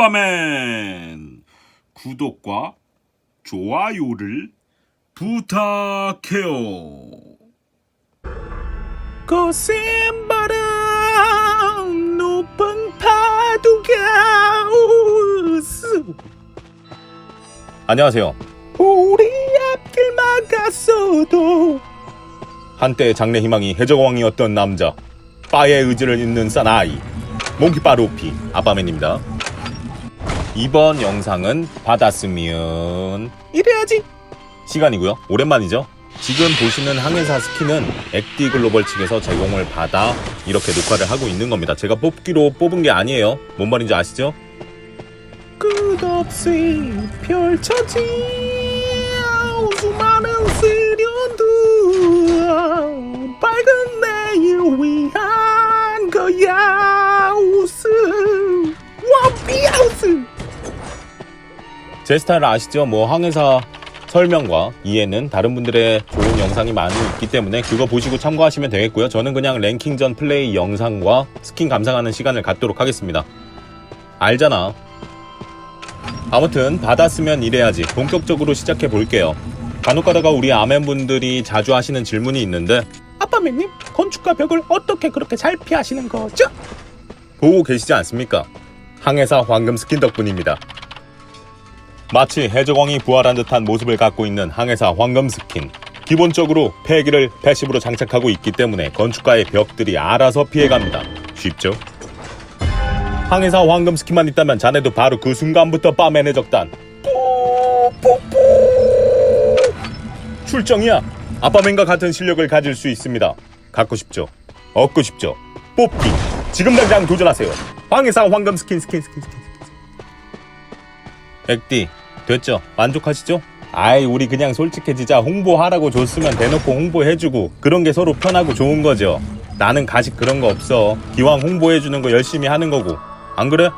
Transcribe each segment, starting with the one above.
아빠맨 구독과 좋아요를 부탁해요. 거센 바람 높은 파도가 우스 안녕하세요. 우리 앞길 막았어도 한때 장래 희망이 해적왕이었던 남자, 바의 의지를 잇는 사나이, 몽키바 루피, 아빠맨입니다. 이번 영상은 받았으면 이래야지 시간이고요. 오랜만이죠. 지금 보시는 항해사 스킨은 액디 글로벌 측에서 제공을 받아 이렇게 녹화를 하고 있는 겁니다. 제가 뽑기로 뽑은 게 아니에요. 뭔 말인지 아시죠? 끝없이 펼쳐진 수많은 거야 웃음 원피하우스 제 스타일 아시죠? 뭐 항해사 설명과 이해는 다른 분들의 좋은 영상이 많이 있기 때문에 그거 보시고 참고하시면 되겠고요. 저는 그냥 랭킹 전 플레이 영상과 스킨 감상하는 시간을 갖도록 하겠습니다. 알잖아. 아무튼 받았으면 이래야지 본격적으로 시작해 볼게요. 간혹 가다가 우리 아멘분들이 자주 하시는 질문이 있는데 아빠매님 건축가 벽을 어떻게 그렇게 잘 피하시는 거죠? 보고 계시지 않습니까? 항해사 황금 스킨 덕분입니다. 마치 해적왕이 부활한 듯한 모습을 갖고 있는 항해사 황금 스킨. 기본적으로 폐기를 패시브로 장착하고 있기 때문에 건축가의 벽들이 알아서 피해갑니다. 쉽죠? 항해사 황금 스킨만 있다면 자네도 바로 그 순간부터 빠맨 해적단 출정이야. 아빠맨과 같은 실력을 가질 수 있습니다. 갖고 싶죠? 얻고 싶죠? 뽑기 지금 당장 도전하세요. 황해사 황금 스킨 스킨 스킨 스킨. 액디 됐죠? 만족하시죠? 아이 우리 그냥 솔직해지자 홍보하라고 줬으면 대놓고 홍보해주고 그런 게 서로 편하고 좋은 거죠. 나는 가식 그런 거 없어. 기왕 홍보해주는 거 열심히 하는 거고 안 그래?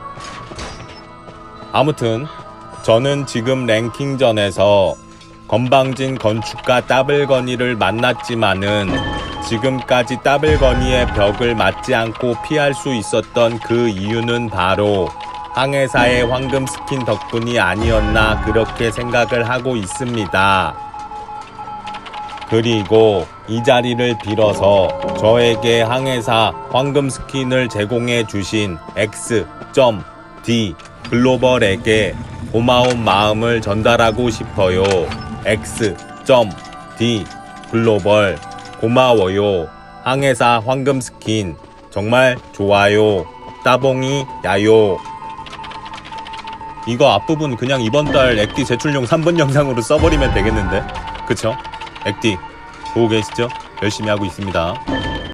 아무튼 저는 지금 랭킹전에서 건방진 건축가 따블거니를 만났지만은 지금까지 따블거니의 벽을 맞지 않고 피할 수 있었던 그 이유는 바로 항해사의 황금 스킨 덕분이 아니었나 그렇게 생각을 하고 있습니다. 그리고 이 자리를 빌어서 저에게 항해사 황금 스킨을 제공해 주신 X.D 글로벌에게 고마운 마음을 전달하고 싶어요. X.D 글로벌 고마워요. 항해사 황금 스킨 정말 좋아요. 따봉이 야요. 이거 앞부분 그냥 이번 달 액디 제출용 3분 영상으로 써버리면 되겠는데? 그쵸? 액디 보고 계시죠? 열심히 하고 있습니다.